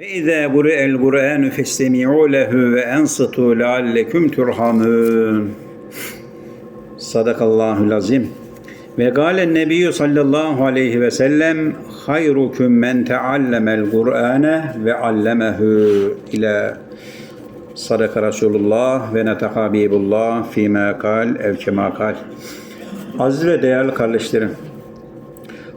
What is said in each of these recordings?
Ve izâ bure'el Kur'ânu festemi'û lehu ve ensitû lealleküm turhamûn. Sadakallahul azim. Ve gâlen nebiyyü sallallahu aleyhi ve sellem hayrukum men teallemel Kur'âne ve allemehu ila Sadaka Resulullah ve netaka Habibullah fîmâ kal ev kemâ kal. Aziz ve değerli kardeşlerim,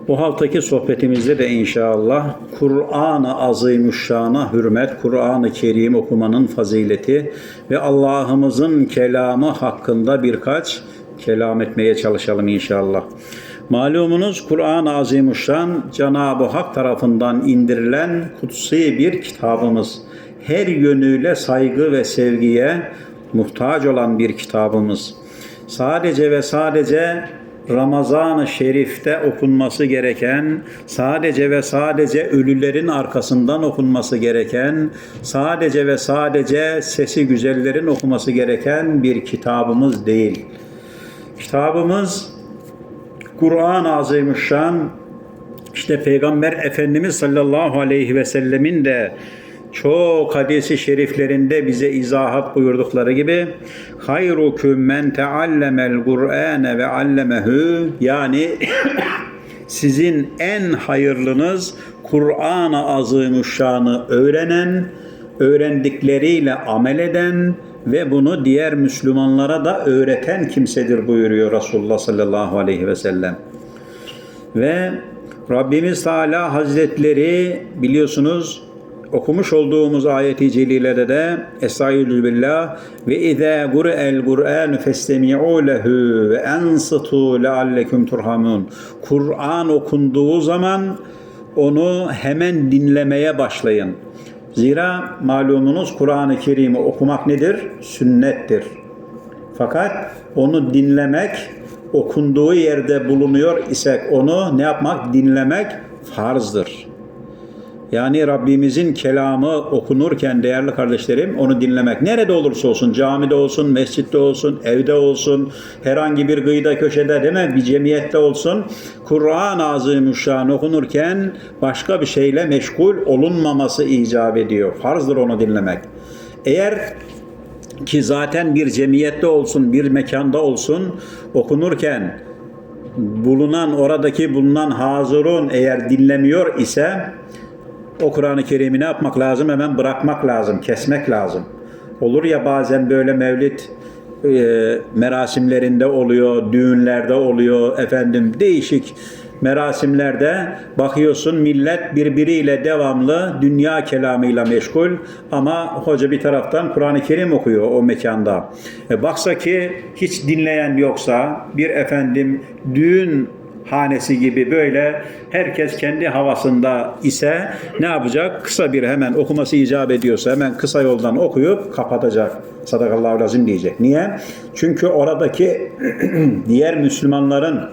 bu haftaki sohbetimizde de inşallah Kur'an-ı Azimüşşan'a hürmet, Kur'an-ı Kerim okumanın fazileti ve Allah'ımızın kelamı hakkında birkaç kelam etmeye çalışalım inşallah. Malumunuz Kur'an-ı Azimüşşan Cenab-ı Hak tarafından indirilen kutsi bir kitabımız. Her yönüyle saygı ve sevgiye muhtaç olan bir kitabımız. Sadece ve sadece Ramazan-ı Şerif'te okunması gereken, sadece ve sadece ölülerin arkasından okunması gereken, sadece ve sadece sesi güzellerin okuması gereken bir kitabımız değil. Kitabımız Kur'an-ı Azimüşşan işte Peygamber Efendimiz sallallahu aleyhi ve sellemin de çok hadisi şeriflerinde bize izahat buyurdukları gibi hayrukum men teallemel Kur'ane ve allemehu yani sizin en hayırlınız Kur'an-ı Azimüşşan'ı öğrenen, öğrendikleriyle amel eden ve bunu diğer Müslümanlara da öğreten kimsedir buyuruyor Resulullah sallallahu aleyhi ve sellem. Ve Rabbimiz Teala Hazretleri biliyorsunuz okumuş olduğumuz ayeti celilede de Estaizu billah ve izâ gure'el Kur'an festemi'û lehu ve ensitu leallekum turhamun. Kur'an okunduğu zaman onu hemen dinlemeye başlayın. Zira malumunuz Kur'an-ı Kerim'i okumak nedir? Sünnettir. Fakat onu dinlemek okunduğu yerde bulunuyor isek onu ne yapmak? Dinlemek farzdır. Yani Rabbimizin kelamı okunurken değerli kardeşlerim onu dinlemek nerede olursa olsun camide olsun, mescitte olsun, evde olsun, herhangi bir gıyda köşede değil mi? Bir cemiyette olsun. Kur'an-ı Azimüşşan okunurken başka bir şeyle meşgul olunmaması icap ediyor. Farzdır onu dinlemek. Eğer ki zaten bir cemiyette olsun, bir mekanda olsun okunurken bulunan oradaki bulunan hazırun eğer dinlemiyor ise o Kur'an-ı Kerim'i ne yapmak lazım? Hemen bırakmak lazım, kesmek lazım. Olur ya bazen böyle mevlid e, merasimlerinde oluyor, düğünlerde oluyor, efendim değişik merasimlerde bakıyorsun millet birbiriyle devamlı dünya kelamıyla meşgul ama hoca bir taraftan Kur'an-ı Kerim okuyor o mekanda. E, baksa ki hiç dinleyen yoksa bir efendim düğün hanesi gibi böyle herkes kendi havasında ise ne yapacak? Kısa bir hemen okuması icap ediyorsa hemen kısa yoldan okuyup kapatacak. Sadakallahu lazım diyecek. Niye? Çünkü oradaki diğer Müslümanların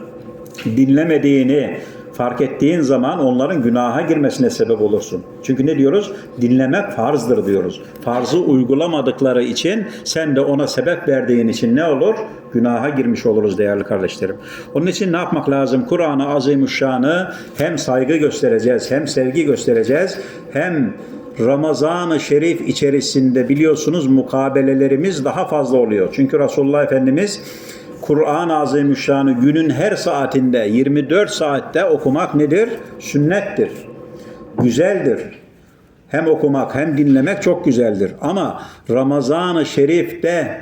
dinlemediğini fark ettiğin zaman onların günaha girmesine sebep olursun. Çünkü ne diyoruz? Dinlemek farzdır diyoruz. Farzı uygulamadıkları için sen de ona sebep verdiğin için ne olur? Günaha girmiş oluruz değerli kardeşlerim. Onun için ne yapmak lazım? Kur'an-ı Azimüşşan'ı hem saygı göstereceğiz, hem sevgi göstereceğiz, hem Ramazan-ı Şerif içerisinde biliyorsunuz mukabelelerimiz daha fazla oluyor. Çünkü Resulullah Efendimiz Kur'an-ı Azimüşşan'ı günün her saatinde 24 saatte okumak nedir? Sünnettir. Güzeldir. Hem okumak hem dinlemek çok güzeldir. Ama Ramazan-ı Şerif'te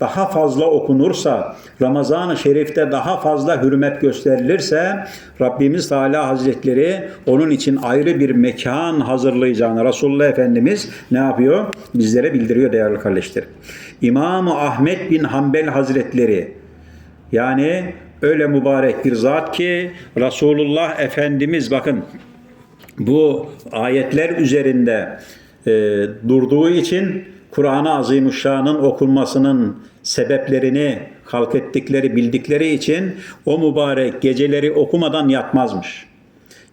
daha fazla okunursa, Ramazan-ı Şerif'te daha fazla hürmet gösterilirse Rabbimiz Teala Hazretleri onun için ayrı bir mekan hazırlayacağını Resulullah Efendimiz ne yapıyor? Bizlere bildiriyor değerli kardeşlerim. İmam-ı Ahmet bin Hanbel Hazretleri yani öyle mübarek bir zat ki Resulullah Efendimiz bakın bu ayetler üzerinde e, durduğu için Kur'an-ı Azimüşşan'ın okunmasının sebeplerini halk ettikleri, bildikleri için o mübarek geceleri okumadan yatmazmış.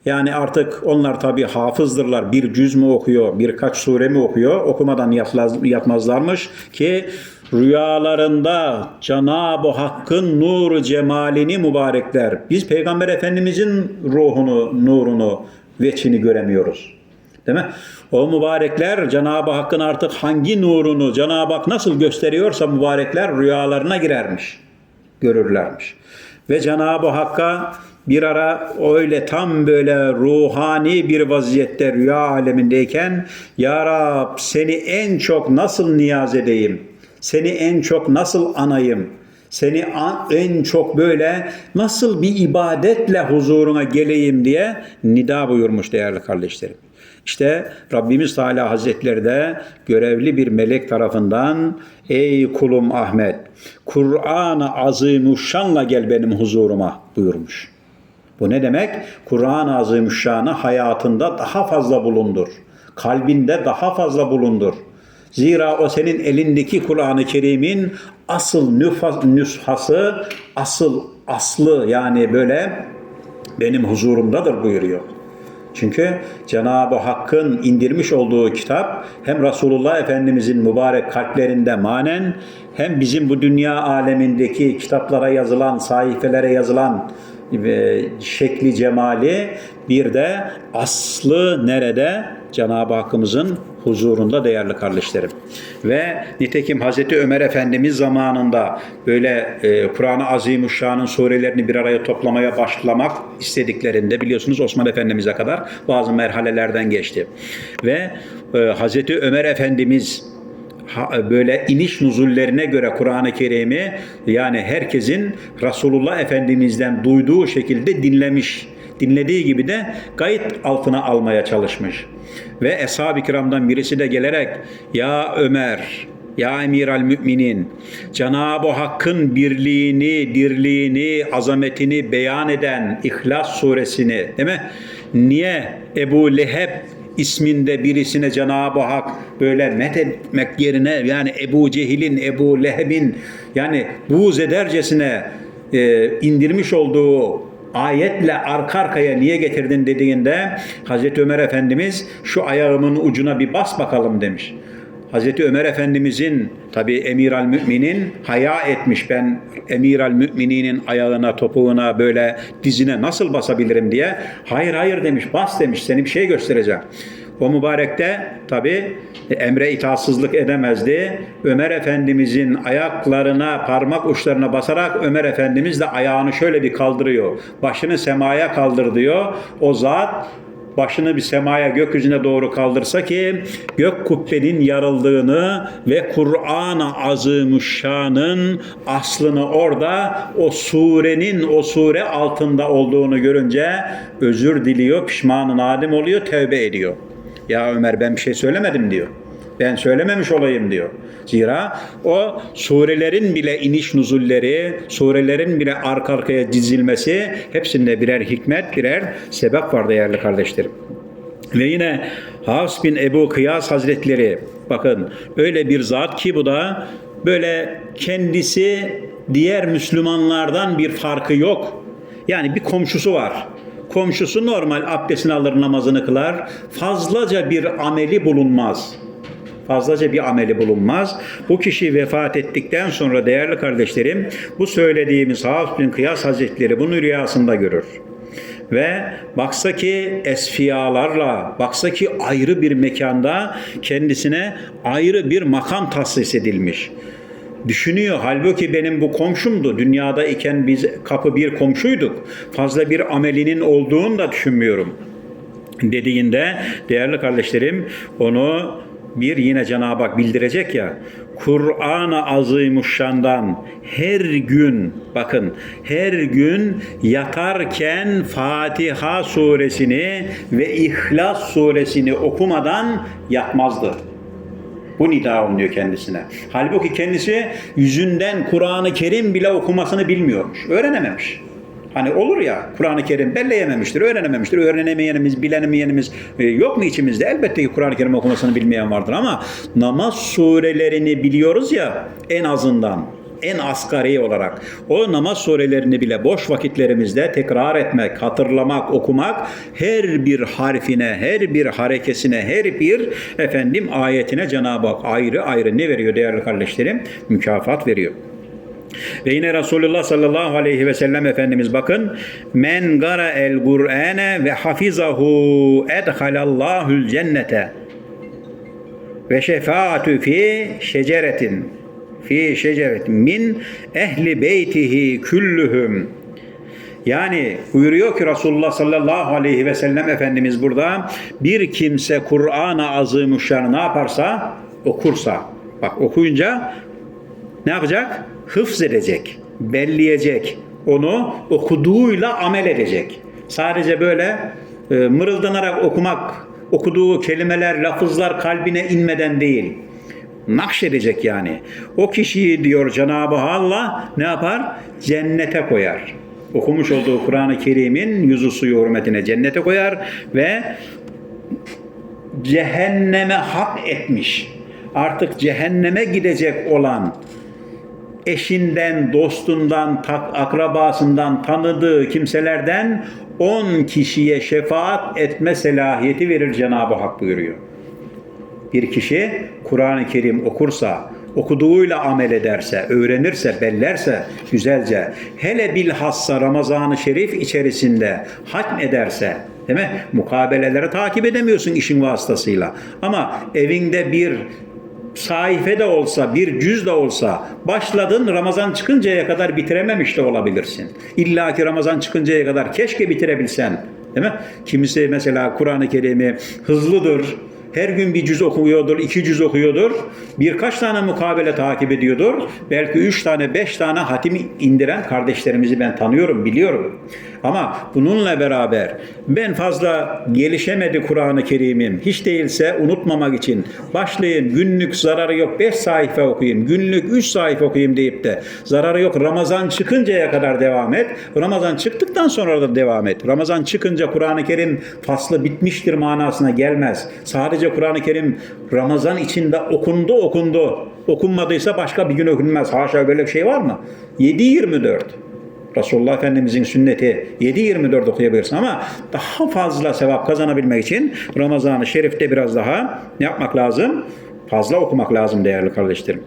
Yani artık onlar tabi hafızdırlar. Bir cüz mü okuyor, birkaç sure mi okuyor, okumadan yatmazlarmış ki rüyalarında Cenab-ı Hakk'ın nuru cemalini mübarekler. Biz Peygamber Efendimizin ruhunu, nurunu, veçini göremiyoruz. Değil mi? O mübarekler Cenab-ı Hakk'ın artık hangi nurunu Cenab-ı Hak nasıl gösteriyorsa mübarekler rüyalarına girermiş. Görürlermiş. Ve Cenab-ı Hakk'a bir ara öyle tam böyle ruhani bir vaziyette rüya alemindeyken Ya Rab seni en çok nasıl niyaz edeyim? Seni en çok nasıl anayım? Seni en çok böyle nasıl bir ibadetle huzuruna geleyim diye nida buyurmuş değerli kardeşlerim. İşte Rabbimiz Teala Hazretleri de görevli bir melek tarafından ey kulum Ahmet Kur'an-ı Azimuşşan'la gel benim huzuruma buyurmuş. Bu ne demek? Kur'an-ı Azimüşşan'ı hayatında daha fazla bulundur. Kalbinde daha fazla bulundur. Zira o senin elindeki Kur'an-ı Kerim'in asıl nüfas, nüshası, asıl aslı yani böyle benim huzurumdadır buyuruyor. Çünkü Cenab-ı Hakk'ın indirmiş olduğu kitap hem Resulullah Efendimizin mübarek kalplerinde manen hem bizim bu dünya alemindeki kitaplara yazılan, sayfelere yazılan ve şekli cemali bir de aslı nerede? Cenab-ı Hakk'ımızın huzurunda değerli kardeşlerim. Ve nitekim Hazreti Ömer Efendimiz zamanında böyle e, Kur'an-ı Azimuşşan'ın surelerini bir araya toplamaya başlamak istediklerinde biliyorsunuz Osman Efendimiz'e kadar bazı merhalelerden geçti. Ve e, Hazreti Ömer Efendimiz böyle iniş nuzullerine göre Kur'an-ı Kerim'i yani herkesin Resulullah Efendimiz'den duyduğu şekilde dinlemiş. Dinlediği gibi de kayıt altına almaya çalışmış. Ve Eshab-ı Kiram'dan birisi de gelerek ya Ömer, ya Emiral Müminin, Cenab-ı Hakk'ın birliğini, dirliğini, azametini beyan eden İhlas suresini, değil mi? Niye Ebu Leheb isminde birisine Cenab-ı Hak böyle met etmek yerine yani Ebu Cehil'in, Ebu Leheb'in yani buğz edercesine e, indirmiş olduğu ayetle arka arkaya niye getirdin dediğinde Hazreti Ömer Efendimiz şu ayağımın ucuna bir bas bakalım demiş. Hazreti Ömer Efendimizin tabi Emiral Müminin haya etmiş ben Emiral Mümininin ayağına topuğuna böyle dizine nasıl basabilirim diye. Hayır hayır demiş bas demiş seni bir şey göstereceğim. O mübarekte tabi emre itaatsızlık edemezdi. Ömer Efendimizin ayaklarına parmak uçlarına basarak Ömer Efendimiz de ayağını şöyle bir kaldırıyor. Başını semaya kaldır diyor. O zat başını bir semaya gökyüzüne doğru kaldırsa ki gök kubbenin yarıldığını ve Kur'an-ı Azimuşşan'ın aslını orada o surenin o sure altında olduğunu görünce özür diliyor, pişmanı nadim oluyor, tevbe ediyor. Ya Ömer ben bir şey söylemedim diyor. Ben söylememiş olayım diyor. Zira o surelerin bile iniş nuzulleri, surelerin bile arka arkaya dizilmesi hepsinde birer hikmet, birer sebep var değerli kardeşlerim. Ve yine Hafs bin Ebu Kıyas Hazretleri bakın öyle bir zat ki bu da böyle kendisi diğer Müslümanlardan bir farkı yok. Yani bir komşusu var. Komşusu normal abdestini alır namazını kılar. Fazlaca bir ameli bulunmaz fazlaca bir ameli bulunmaz. Bu kişi vefat ettikten sonra değerli kardeşlerim bu söylediğimiz Hafs bin Kıyas Hazretleri bunu rüyasında görür. Ve baksa ki esfiyalarla, baksa ki ayrı bir mekanda kendisine ayrı bir makam tahsis edilmiş. Düşünüyor. Halbuki benim bu komşumdu. Dünyada iken biz kapı bir komşuyduk. Fazla bir amelinin olduğunu da düşünmüyorum dediğinde değerli kardeşlerim onu bir yine Cenab-ı Hak bildirecek ya Kur'an-ı Azimuşşan'dan her gün bakın her gün yatarken Fatiha suresini ve İhlas suresini okumadan yatmazdı. Bu nida oluyor kendisine. Halbuki kendisi yüzünden Kur'an-ı Kerim bile okumasını bilmiyormuş. Öğrenememiş. Hani olur ya Kur'an-ı Kerim belleyememiştir, öğrenememiştir. Öğrenemeyenimiz, bilenemeyenimiz e, yok mu içimizde? Elbette ki Kur'an-ı Kerim okumasını bilmeyen vardır ama namaz surelerini biliyoruz ya en azından en asgari olarak o namaz surelerini bile boş vakitlerimizde tekrar etmek, hatırlamak, okumak her bir harfine, her bir harekesine, her bir efendim ayetine Cenab-ı Hak ayrı ayrı ne veriyor değerli kardeşlerim? Mükafat veriyor. Ve yine Resulullah sallallahu aleyhi ve sellem Efendimiz bakın men gara el Kur'ane ve hafizahu edhalallahu'l cennete ve şefaatü fi şeceretin fi şeceretin min ehli beytihi küllühüm yani buyuruyor ki Resulullah sallallahu aleyhi ve sellem Efendimiz burada bir kimse Kur'an-ı ne yaparsa okursa bak okuyunca ne yapacak? Hıfz edecek, belleyecek, onu okuduğuyla amel edecek. Sadece böyle e, mırıldanarak okumak, okuduğu kelimeler, lafızlar kalbine inmeden değil. Nakşedecek yani. O kişiyi diyor Cenab-ı Allah ne yapar? Cennete koyar. Okumuş olduğu Kur'an-ı Kerim'in yüzü suyu hürmetine cennete koyar ve cehenneme hak etmiş. Artık cehenneme gidecek olan eşinden, dostundan, tak, akrabasından, tanıdığı kimselerden 10 kişiye şefaat etme selahiyeti verir Cenab-ı Hak buyuruyor. Bir kişi Kur'an-ı Kerim okursa, okuduğuyla amel ederse, öğrenirse, bellerse güzelce, hele bilhassa Ramazan-ı Şerif içerisinde hatm ederse, değil mi? Mukabeleleri takip edemiyorsun işin vasıtasıyla. Ama evinde bir sayfe de olsa, bir cüz de olsa başladın Ramazan çıkıncaya kadar bitirememiş de olabilirsin. İlla ki Ramazan çıkıncaya kadar keşke bitirebilsen. Değil mi? Kimisi mesela Kur'an-ı Kerim'i hızlıdır, her gün bir cüz okuyordur, iki cüz okuyordur. Birkaç tane mukabele takip ediyordur. Belki üç tane, beş tane hatim indiren kardeşlerimizi ben tanıyorum, biliyorum. Ama bununla beraber ben fazla gelişemedi Kur'an-ı Kerim'im. Hiç değilse unutmamak için başlayın günlük zararı yok beş sayfa okuyayım, günlük üç sayfa okuyayım deyip de zararı yok Ramazan çıkıncaya kadar devam et. Ramazan çıktıktan sonra da devam et. Ramazan çıkınca Kur'an-ı Kerim faslı bitmiştir manasına gelmez. Sadece Kur'an-ı Kerim Ramazan içinde okundu okundu. Okunmadıysa başka bir gün okunmaz. Haşa böyle bir şey var mı? 7-24. Resulullah Efendimizin sünneti 7-24 okuyabilirsin ama daha fazla sevap kazanabilmek için Ramazan-ı Şerif'te biraz daha ne yapmak lazım? Fazla okumak lazım değerli kardeşlerim.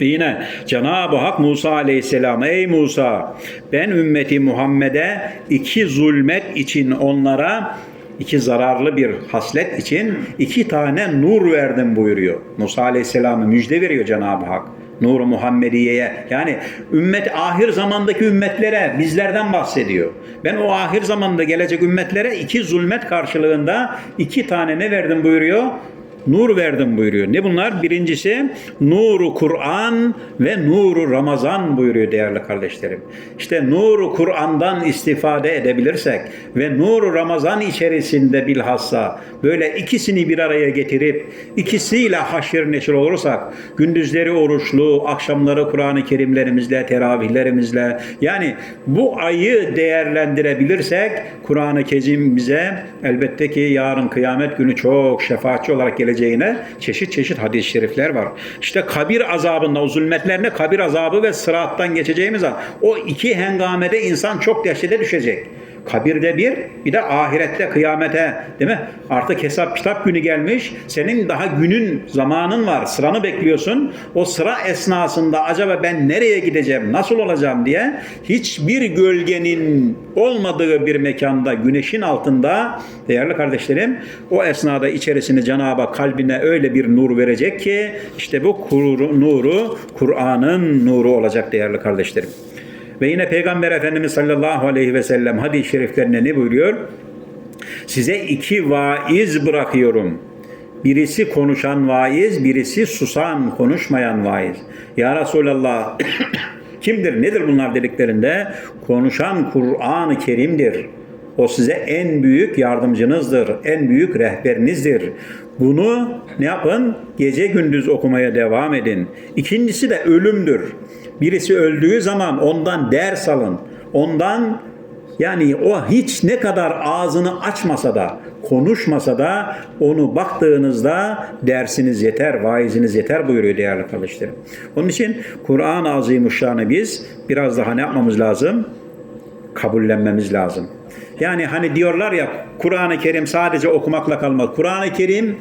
Yine Cenab-ı Hak Musa aleyhisselam ey Musa ben ümmeti Muhammed'e iki zulmet için onlara iki zararlı bir haslet için iki tane nur verdim buyuruyor. Musa aleyhisselamı müjde veriyor Cenab-ı Hak. Nur-u Muhammediye'ye yani ümmet ahir zamandaki ümmetlere bizlerden bahsediyor. Ben o ahir zamanda gelecek ümmetlere iki zulmet karşılığında iki tane ne verdim buyuruyor? Nur verdim buyuruyor. Ne bunlar? Birincisi nuru Kur'an ve nuru Ramazan buyuruyor değerli kardeşlerim. İşte nuru Kur'an'dan istifade edebilirsek ve nuru Ramazan içerisinde bilhassa böyle ikisini bir araya getirip ikisiyle haşir neşir olursak gündüzleri oruçlu, akşamları Kur'an-ı Kerimlerimizle, teravihlerimizle yani bu ayı değerlendirebilirsek Kur'an-ı Kerim bize elbette ki yarın kıyamet günü çok şefaatçi olarak gelecek geleceğine çeşit çeşit hadis-i şerifler var. İşte kabir azabında o zulmetlerine kabir azabı ve sırattan geçeceğimiz an o iki hengamede insan çok dehşete düşecek. Kabirde bir, bir de ahirette, kıyamete, değil mi? Artık hesap kitap günü gelmiş. Senin daha günün, zamanın var. Sıranı bekliyorsun. O sıra esnasında acaba ben nereye gideceğim, nasıl olacağım diye hiçbir gölgenin olmadığı bir mekanda, güneşin altında değerli kardeşlerim, o esnada içerisine Cenab-ı kalbine öyle bir nur verecek ki işte bu kur, nuru Kur'an'ın nuru olacak değerli kardeşlerim. Ve yine Peygamber Efendimiz sallallahu aleyhi ve sellem hadis-i şeriflerine ne buyuruyor? Size iki vaiz bırakıyorum. Birisi konuşan vaiz, birisi susan, konuşmayan vaiz. Ya Resulallah kimdir, nedir bunlar dediklerinde? Konuşan Kur'an-ı Kerim'dir. O size en büyük yardımcınızdır, en büyük rehberinizdir. Bunu ne yapın? Gece gündüz okumaya devam edin. İkincisi de ölümdür. Birisi öldüğü zaman ondan ders alın. Ondan yani o hiç ne kadar ağzını açmasa da, konuşmasa da onu baktığınızda dersiniz yeter, vaiziniz yeter buyuruyor değerli kardeşlerim. Onun için Kur'an-ı Azimuşşan'ı biz biraz daha ne yapmamız lazım? Kabullenmemiz lazım. Yani hani diyorlar ya Kur'an-ı Kerim sadece okumakla kalmaz. Kur'an-ı Kerim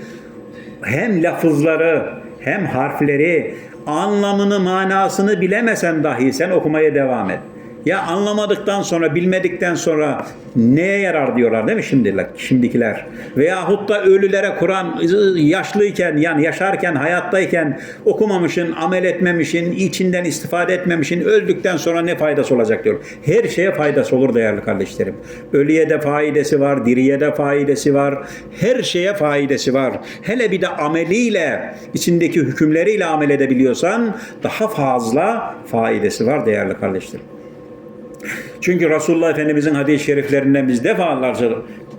hem lafızları hem harfleri anlamını, manasını bilemesen dahi sen okumaya devam et. Ya anlamadıktan sonra, bilmedikten sonra neye yarar diyorlar değil mi şimdiler, şimdikiler? Veyahut da ölülere Kur'an yaşlıyken, yani yaşarken, hayattayken okumamışın, amel etmemişin, içinden istifade etmemişin, öldükten sonra ne faydası olacak diyor. Her şeye faydası olur değerli kardeşlerim. Ölüye de faydası var, diriye de faydası var, her şeye faydası var. Hele bir de ameliyle, içindeki hükümleriyle amel edebiliyorsan daha fazla faydası var değerli kardeşlerim. Çünkü Resulullah Efendimizin hadis-i şeriflerinden biz defalarca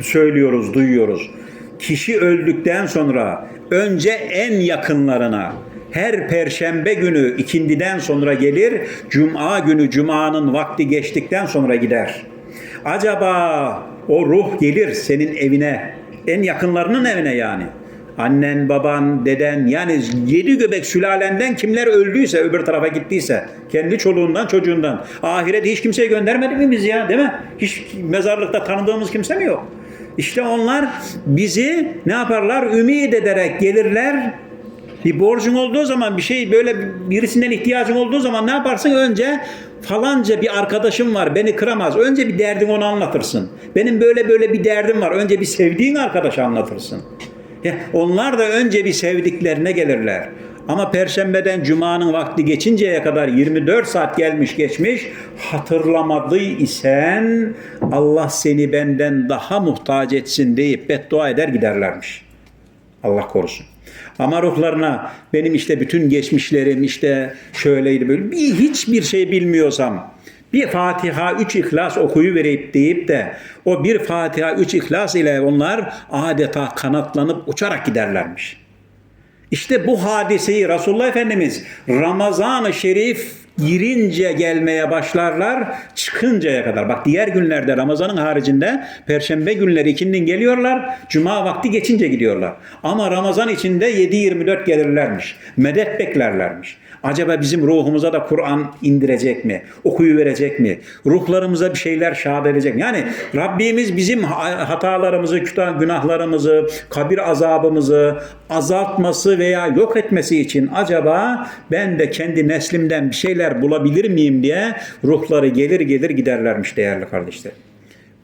söylüyoruz, duyuyoruz. Kişi öldükten sonra önce en yakınlarına her perşembe günü ikindiden sonra gelir, cuma günü cumanın vakti geçtikten sonra gider. Acaba o ruh gelir senin evine, en yakınlarının evine yani. Annen, baban, deden yani yedi göbek sülalenden kimler öldüyse öbür tarafa gittiyse kendi çoluğundan çocuğundan ahirete hiç kimseye göndermedi mi biz ya değil mi? Hiç mezarlıkta tanıdığımız kimse mi yok? İşte onlar bizi ne yaparlar? Ümit ederek gelirler. Bir borcun olduğu zaman bir şey böyle birisinden ihtiyacın olduğu zaman ne yaparsın? Önce falanca bir arkadaşım var beni kıramaz. Önce bir derdin onu anlatırsın. Benim böyle böyle bir derdim var. Önce bir sevdiğin arkadaşı anlatırsın. Onlar da önce bir sevdiklerine gelirler. Ama perşembeden cumanın vakti geçinceye kadar 24 saat gelmiş geçmiş hatırlamadı isen Allah seni benden daha muhtaç etsin deyip beddua eder giderlermiş. Allah korusun. Ama ruhlarına benim işte bütün geçmişlerim işte şöyleydi böyle bir hiçbir şey bilmiyorsam bir Fatiha 3 İhlas okuyu verip deyip de o bir Fatiha 3 İhlas ile onlar adeta kanatlanıp uçarak giderlermiş. İşte bu hadiseyi Resulullah Efendimiz Ramazan-ı Şerif girince gelmeye başlarlar çıkıncaya kadar. Bak diğer günlerde Ramazan'ın haricinde Perşembe günleri ikindin geliyorlar. Cuma vakti geçince gidiyorlar. Ama Ramazan içinde 7-24 gelirlermiş. Medet beklerlermiş. Acaba bizim ruhumuza da Kur'an indirecek mi? Okuyu verecek mi? Ruhlarımıza bir şeyler şahit edecek mi? Yani Rabbimiz bizim hatalarımızı, günahlarımızı, kabir azabımızı azaltması veya yok etmesi için acaba ben de kendi neslimden bir şeyler bulabilir miyim diye ruhları gelir gelir giderlermiş değerli kardeşler.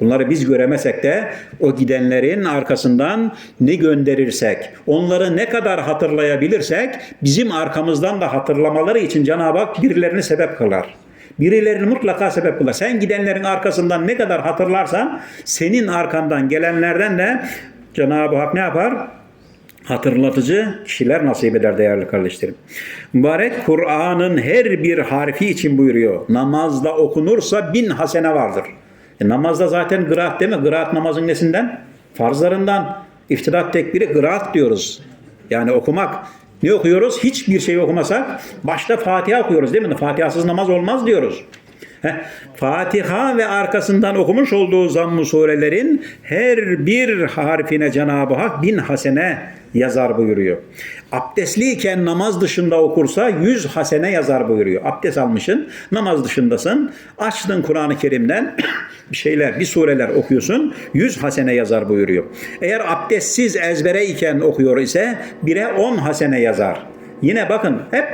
Bunları biz göremesek de o gidenlerin arkasından ne gönderirsek, onları ne kadar hatırlayabilirsek bizim arkamızdan da hatırlamaları için Cenab-ı Hak birilerini sebep kılar. Birilerini mutlaka sebep kılar. Sen gidenlerin arkasından ne kadar hatırlarsan senin arkandan gelenlerden de Cenab-ı Hak ne yapar? Hatırlatıcı kişiler nasip eder değerli kardeşlerim. Mübarek Kur'an'ın her bir harfi için buyuruyor. Namazda okunursa bin hasene vardır. E, namazda zaten kıraat değil mi? Kıraat namazın nesinden? Farzlarından. İftidat tekbiri kıraat diyoruz. Yani okumak. Ne okuyoruz? Hiçbir şey okumasak başta Fatiha okuyoruz değil mi? Fatihasız namaz olmaz diyoruz. Heh, Fatiha ve arkasından okumuş olduğu zamm-ı surelerin her bir harfine Cenab-ı Hak bin hasene yazar buyuruyor. Abdestliyken namaz dışında okursa yüz hasene yazar buyuruyor. Abdest almışsın, namaz dışındasın, açtın Kur'an-ı Kerim'den bir şeyler, bir sureler okuyorsun, yüz hasene yazar buyuruyor. Eğer abdestsiz ezbere iken okuyor ise bire on hasene yazar. Yine bakın hep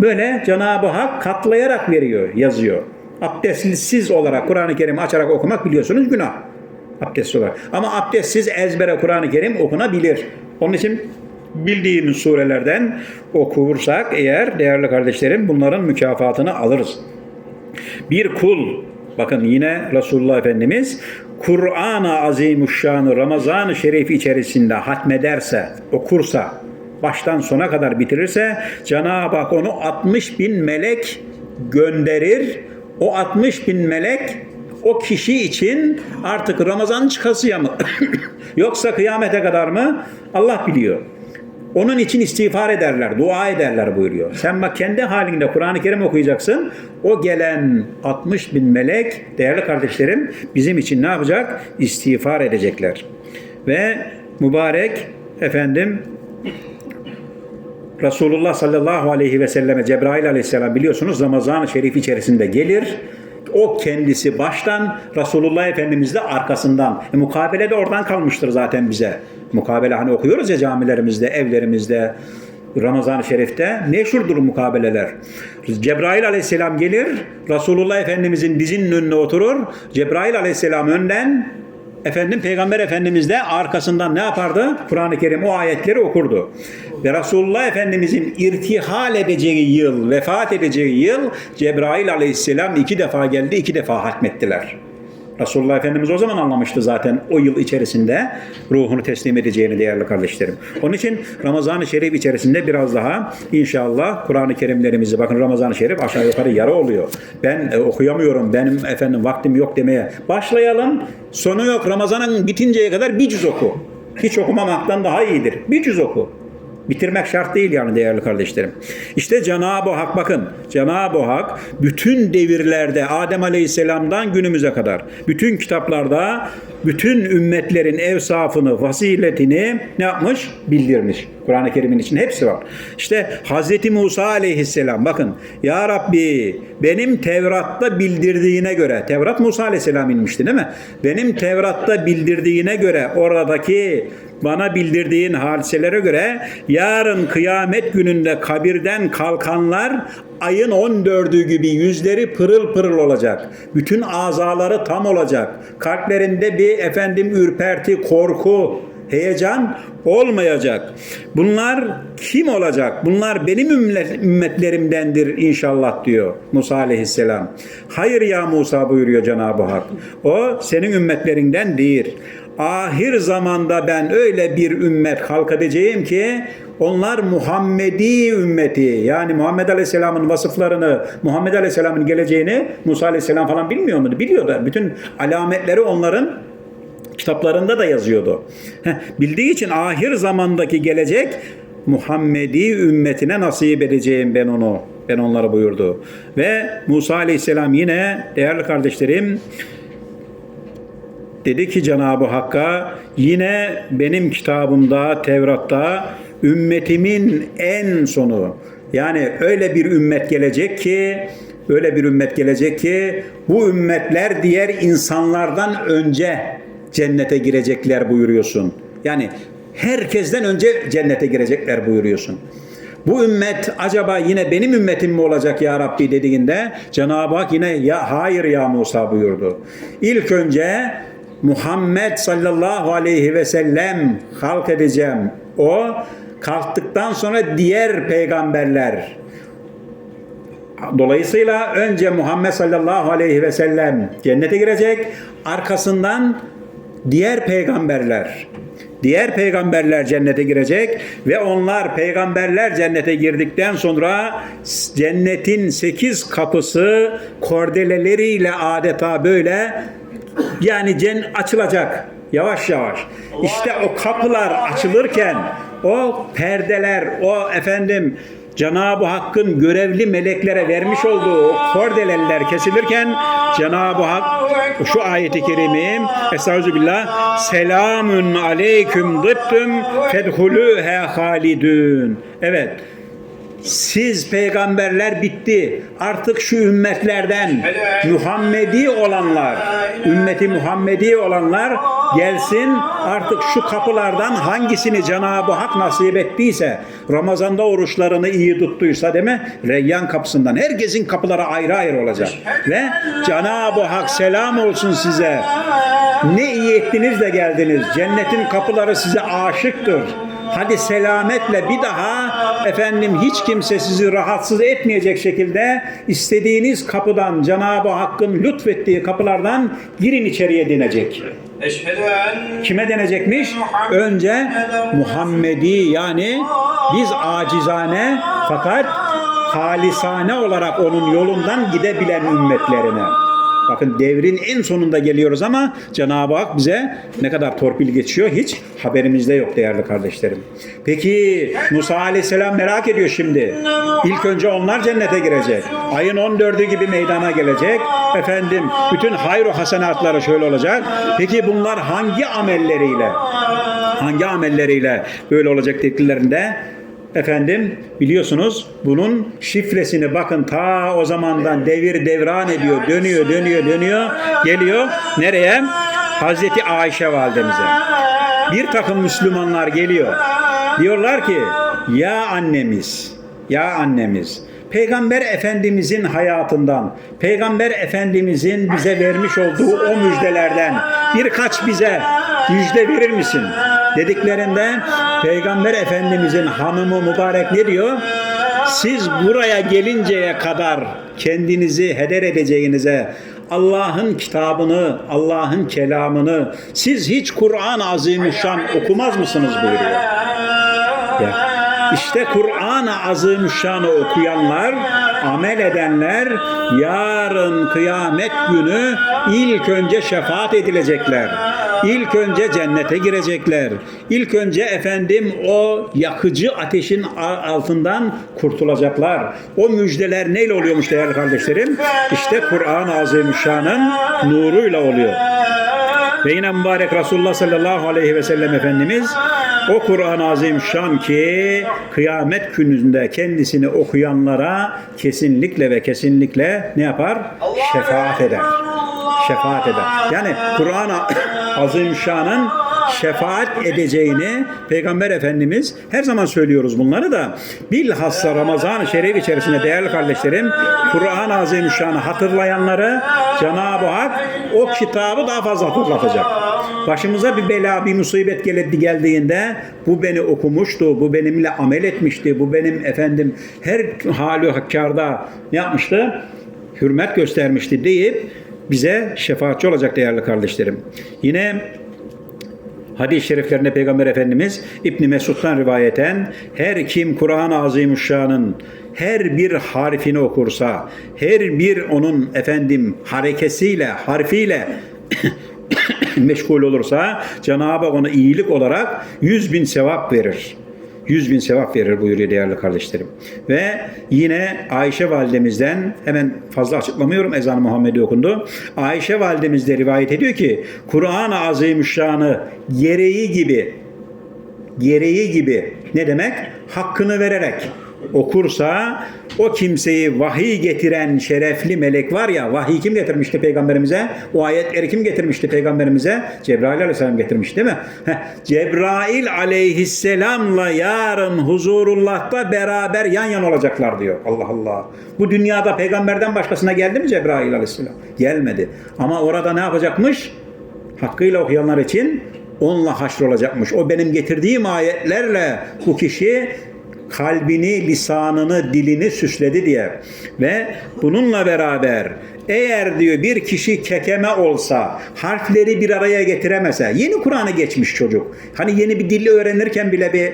böyle Cenab-ı Hak katlayarak veriyor, yazıyor. Abdestsiz olarak Kur'an-ı Kerim açarak okumak biliyorsunuz günah. Abdestsiz olarak. Ama abdestsiz ezbere Kur'an-ı Kerim okunabilir. Onun için bildiğimiz surelerden okursak eğer değerli kardeşlerim bunların mükafatını alırız. Bir kul bakın yine Resulullah Efendimiz Kur'an-ı Azimuşşan'ı Ramazan-ı Şerif içerisinde hatmederse, okursa, baştan sona kadar bitirirse Cenab-ı Hak onu 60 bin melek gönderir. O 60 bin melek o kişi için artık Ramazan çıkasıya mı? Yoksa kıyamete kadar mı? Allah biliyor. Onun için istiğfar ederler, dua ederler buyuruyor. Sen bak kendi halinde Kur'an-ı Kerim okuyacaksın. O gelen 60 bin melek, değerli kardeşlerim, bizim için ne yapacak? İstiğfar edecekler. Ve mübarek efendim Resulullah sallallahu aleyhi ve selleme Cebrail aleyhisselam biliyorsunuz Ramazan-ı Şerif içerisinde gelir. O kendisi baştan Resulullah Efendimiz de arkasından. E, mukabele de oradan kalmıştır zaten bize. Mukabele hani okuyoruz ya camilerimizde, evlerimizde, Ramazan-ı Şerif'te meşhurdur mukabeleler. Cebrail aleyhisselam gelir, Resulullah Efendimizin dizinin önüne oturur. Cebrail aleyhisselam önden, efendim Peygamber Efendimiz de arkasından ne yapardı? Kur'an-ı Kerim o ayetleri okurdu. Ve Resulullah Efendimizin irtihal edeceği yıl, vefat edeceği yıl Cebrail aleyhisselam iki defa geldi, iki defa hatmettiler. Resulullah Efendimiz o zaman anlamıştı zaten o yıl içerisinde ruhunu teslim edeceğini değerli kardeşlerim. Onun için Ramazan-ı Şerif içerisinde biraz daha inşallah Kur'an-ı Kerimlerimizi bakın Ramazan-ı Şerif aşağı yukarı yarı oluyor. Ben e, okuyamıyorum, benim efendim vaktim yok demeye. Başlayalım, sonu yok. Ramazan'ın bitinceye kadar bir cüz oku. Hiç okumamaktan daha iyidir. Bir cüz oku. Bitirmek şart değil yani değerli kardeşlerim. İşte Cenab-ı Hak bakın Cenab-ı Hak bütün devirlerde Adem Aleyhisselam'dan günümüze kadar bütün kitaplarda bütün ümmetlerin evsafını, faziletini ne yapmış? Bildirmiş. Kur'an-ı Kerim'in için hepsi var. İşte Hazreti Musa Aleyhisselam bakın Ya Rabbi benim Tevrat'ta bildirdiğine göre Tevrat Musa Aleyhisselam inmişti değil mi? Benim Tevrat'ta bildirdiğine göre oradaki bana bildirdiğin hadiselere göre yarın kıyamet gününde kabirden kalkanlar ayın 14'ü gibi yüzleri pırıl pırıl olacak. Bütün azaları tam olacak. Kalplerinde bir efendim ürperti, korku, heyecan olmayacak. Bunlar kim olacak? Bunlar benim ümmet- ümmetlerimdendir inşallah diyor Musa aleyhisselam. Hayır ya Musa buyuruyor Cenab-ı Hak. O senin ümmetlerinden değil. Ahir zamanda ben öyle bir ümmet halk edeceğim ki onlar Muhammedi ümmeti yani Muhammed Aleyhisselam'ın vasıflarını, Muhammed Aleyhisselam'ın geleceğini Musa Aleyhisselam falan bilmiyor muydu? Biliyordu. Bütün alametleri onların kitaplarında da yazıyordu. Bildiği için ahir zamandaki gelecek Muhammedi ümmetine nasip edeceğim ben onu. Ben onları buyurdu. Ve Musa Aleyhisselam yine değerli kardeşlerim dedi ki Cenab-ı Hakk'a yine benim kitabımda Tevrat'ta ümmetimin en sonu yani öyle bir ümmet gelecek ki öyle bir ümmet gelecek ki bu ümmetler diğer insanlardan önce cennete girecekler buyuruyorsun. Yani herkesten önce cennete girecekler buyuruyorsun. Bu ümmet acaba yine benim ümmetim mi olacak ya Rabbi dediğinde Cenab-ı Hak yine ya hayır ya Musa buyurdu. İlk önce Muhammed sallallahu aleyhi ve sellem halk edeceğim. O kalktıktan sonra diğer peygamberler Dolayısıyla önce Muhammed sallallahu aleyhi ve sellem cennete girecek. Arkasından diğer peygamberler Diğer peygamberler cennete girecek ve onlar peygamberler cennete girdikten sonra cennetin sekiz kapısı kordeleleriyle adeta böyle yani cen açılacak yavaş yavaş. İşte o kapılar açılırken o perdeler, o efendim Cenab-ı Hakk'ın görevli meleklere vermiş olduğu kordeleller kesilirken Cenab-ı Hak şu ayeti kerime Estağfirullah Selamun aleyküm dıttüm fedhulühe halidün. Evet. Siz peygamberler bitti. Artık şu ümmetlerden Muhammedi olanlar, ümmeti Muhammedi olanlar gelsin. Artık şu kapılardan hangisini Cenab-ı Hak nasip ettiyse, Ramazanda oruçlarını iyi tuttuysa değil mi? Reyyan kapısından. Herkesin kapıları ayrı ayrı olacak. Ve Cenab-ı Hak selam olsun size. Ne iyi ettiniz de geldiniz. Cennetin kapıları size aşıktır. Hadi selametle bir daha efendim hiç kimse sizi rahatsız etmeyecek şekilde istediğiniz kapıdan Cenab-ı Hakk'ın lütfettiği kapılardan girin içeriye denecek. Kime denecekmiş? Önce Muhammedi yani biz acizane fakat halisane olarak onun yolundan gidebilen ümmetlerine. Bakın devrin en sonunda geliyoruz ama Cenab-ı Hak bize ne kadar torpil geçiyor hiç haberimizde yok değerli kardeşlerim. Peki Musa Aleyhisselam merak ediyor şimdi. İlk önce onlar cennete girecek. Ayın 14'ü gibi meydana gelecek. Efendim bütün hayru hasenatları şöyle olacak. Peki bunlar hangi amelleriyle hangi amelleriyle böyle olacak dediklerinde Efendim biliyorsunuz bunun şifresini bakın ta o zamandan devir devran ediyor. Dönüyor, dönüyor, dönüyor. Geliyor nereye? Hazreti Ayşe validemize. Bir takım Müslümanlar geliyor. Diyorlar ki Ya annemiz, ya annemiz. Peygamber Efendimizin hayatından, Peygamber Efendimizin bize vermiş olduğu o müjdelerden birkaç bize müjde verir misin? Dediklerinde Peygamber Efendimizin hanımı mübarek ne diyor? Siz buraya gelinceye kadar kendinizi heder edeceğinize Allah'ın kitabını, Allah'ın kelamını siz hiç Kur'an-ı Azimüşşan okumaz mısınız buyuruyor. Ya. İşte Kur'an-ı Azimüşşan'ı okuyanlar, amel edenler yarın kıyamet günü ilk önce şefaat edilecekler. İlk önce cennete girecekler. İlk önce efendim o yakıcı ateşin altından kurtulacaklar. O müjdeler neyle oluyormuş değerli kardeşlerim? İşte Kur'an-ı Azimüşşan'ın nuruyla oluyor. Ve yine mübarek Resulullah sallallahu aleyhi ve sellem Efendimiz o Kur'an-ı Azimüşşan ki kıyamet gününde kendisini okuyanlara kesinlikle ve kesinlikle ne yapar? Şefaat eder. Şefaat eder. Yani Kur'an-ı Azimüşşan'ın şefaat edeceğini Peygamber Efendimiz her zaman söylüyoruz bunları da bilhassa Ramazan-ı Şerif içerisinde değerli kardeşlerim Kur'an-ı Azimüşşan'ı hatırlayanları Cenab-ı Hak o kitabı daha fazla hatırlatacak. Başımıza bir bela, bir musibet geldi geldiğinde bu beni okumuştu, bu benimle amel etmişti, bu benim efendim her hali hakkarda ne yapmıştı? Hürmet göstermişti deyip bize şefaatçi olacak değerli kardeşlerim. Yine Hadis-i şeriflerinde Peygamber Efendimiz İbn Mesud'dan rivayeten her kim Kur'an-ı Azimüşşan'ın her bir harfini okursa, her bir onun efendim harekesiyle, harfiyle meşgul olursa Cenab-ı Hak ona iyilik olarak yüz bin sevap verir. Yüz bin sevap verir buyuruyor değerli kardeşlerim. Ve yine Ayşe validemizden hemen fazla açıklamıyorum ezan Muhammed'i okundu. Ayşe validemiz de rivayet ediyor ki Kur'an-ı Azimüşşan'ı gereği gibi gereği gibi ne demek? Hakkını vererek okursa o kimseyi vahiy getiren şerefli melek var ya vahiy kim getirmişti peygamberimize? O ayetleri kim getirmişti peygamberimize? Cebrail aleyhisselam getirmiş değil mi? Heh, Cebrail aleyhisselamla yarın huzurullah'ta beraber yan yana olacaklar diyor. Allah Allah. Bu dünyada peygamberden başkasına geldi mi Cebrail aleyhisselam? Gelmedi. Ama orada ne yapacakmış? Hakkıyla okuyanlar için onunla haşr olacakmış. O benim getirdiğim ayetlerle bu kişi kalbini, lisanını, dilini süsledi diye. Ve bununla beraber eğer diyor bir kişi kekeme olsa, harfleri bir araya getiremese, yeni Kur'an'ı geçmiş çocuk. Hani yeni bir dili öğrenirken bile bir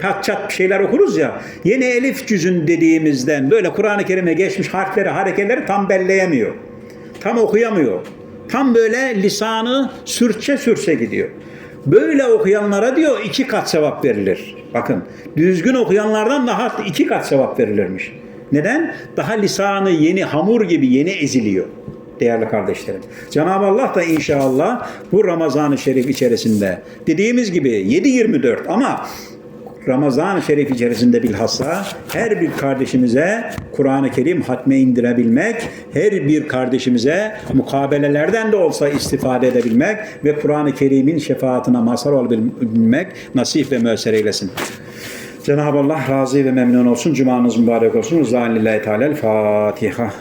pat çat bir şeyler okuruz ya. Yeni elif cüzün dediğimizden böyle Kur'an-ı Kerim'e geçmiş harfleri, hareketleri tam belleyemiyor. Tam okuyamıyor. Tam böyle lisanı sürçe sürçe gidiyor. Böyle okuyanlara diyor iki kat sevap verilir. Bakın düzgün okuyanlardan daha iki kat sevap verilirmiş. Neden? Daha lisanı yeni hamur gibi yeni eziliyor değerli kardeşlerim. Cenab-ı Allah da inşallah bu Ramazan-ı Şerif içerisinde dediğimiz gibi 7-24 ama Ramazan-ı Şerif içerisinde bilhassa her bir kardeşimize Kur'an-ı Kerim hatme indirebilmek, her bir kardeşimize mukabelelerden de olsa istifade edebilmek ve Kur'an-ı Kerim'in şefaatine mazhar olabilmek nasip ve müessir eylesin. Cenab-ı Allah razı ve memnun olsun. Cumanız mübarek olsun. Zalillahi Teala Fatiha.